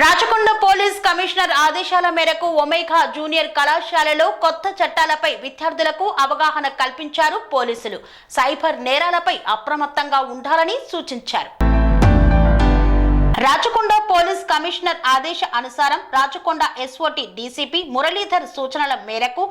Rachakonda police commissioner ఆదేశాల మేరకు ఒమేఘా junior కళాశాలలో కొత్త చట్టాలపై విద్యార్థులకు అవగాహన కల్పించారు పోలీసులు. సైబర్ నేరాలపై అప్రమత్తంగా ఉండాలని సూచించారు. రాచకొండ పోలీస్ కమిషనర్ ఆదేశ అనుసారం రాచకొండ ఎస్ఓటి డీసీపీ మురళీధర్ సూచనల మేరకు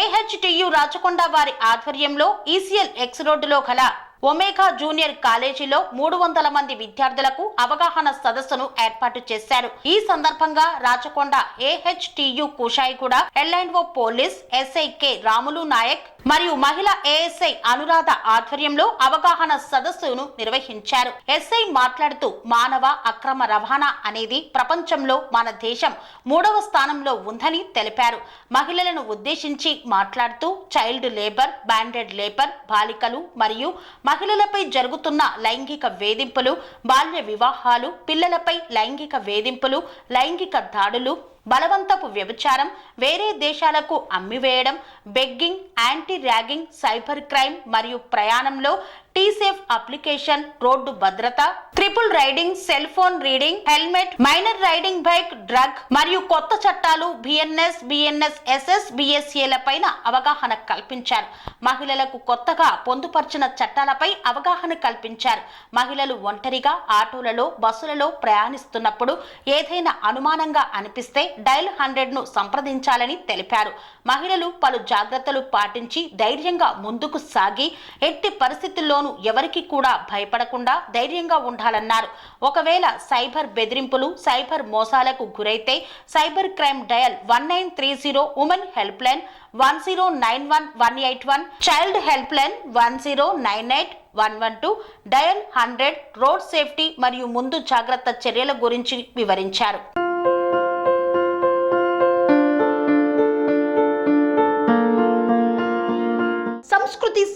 ఏహెచ్టియు రాచకొండ వారి ఆధ్వర్యంలో ఈసీఎల్ ఎక్స్ రోడ్డులో గల ఒమేఘా జూనియర్ కాలేజీలో మూడు వందల మంది విద్యార్థులకు అవగాహన సదస్సును ఏర్పాటు చేశారు. ఈ సందర్భంగా Rachakonda AHTU Kushaiguda L and O police SI K Ramulu Naik మరియు మహిళా ఏఎస్ఐ అనురాధ ఆధ్వర్యంలో అవగాహన సదస్సును నిర్వహించారు. ఎస్ఐ మాట్లాడుతూ మానవ అక్రమ రవాణా అనేది ప్రపంచంలో మన దేశం మూడవ స్థానంలో ఉందని తెలిపారు. మహిళలను ఉద్దేశించి మాట్లాడుతూ చైల్డ్ లేబర్ బ్యాండెడ్ లేబర్ బాలికలు మరియు మహిళలపై జరుగుతున్న లైంగిక వేధింపులు బాల్య వివాహాలు పిల్లలపై లైంగిక వేధింపులు లైంగిక దాడులు బలవంతపు వ్యభిచారం వేరే దేశాలకు అమ్మివేయడం begging anti ragging cyber crime మరియు ప్రయాణంలో టీసేఫ్ అప్లికేషన్ రోడ్డు భద్రత triple riding cell phone reading helmet minor riding bike drug మరియు కొత్త చట్టాలు బిఎన్ఎస్ బిఎన్ఎస్ ఎస్ఎస్ బిఎస్ఏల పైన అవగాహన కల్పించారు. మహిళలకు కొత్తగా పొందుపరిచిన చట్టాలపై అవగాహన కల్పించారు. మహిళలు ఒంటరిగా ఆటోలలో బస్సులలో ప్రయాణిస్తున్నప్పుడు ఏదైనా అనుమానంగా అనిపిస్తే డైల్ హండ్రెడ్ను సంప్రదించాలని తెలిపారు. మహిళలు పలు జాగ్రత్తలు పాటించి ధైర్యంగా ముందుకు సాగి ఎట్టి పరిస్థితుల్లోనూ ఎవరికి కూడా భయపడకుండా ధైర్యంగా ఉండాలన్నారు. ఒకవేళ సైబర్ బెదిరింపులు సైబర్ మోసాలకు గురైతే cyber crime dial one nine three zero women helpline one zero nine one one eight one child helpline one zero nine eight one one two dial hundred road safety మరియు ముందు జాగ్రత్త చర్యల గురించి వివరించారు. noticia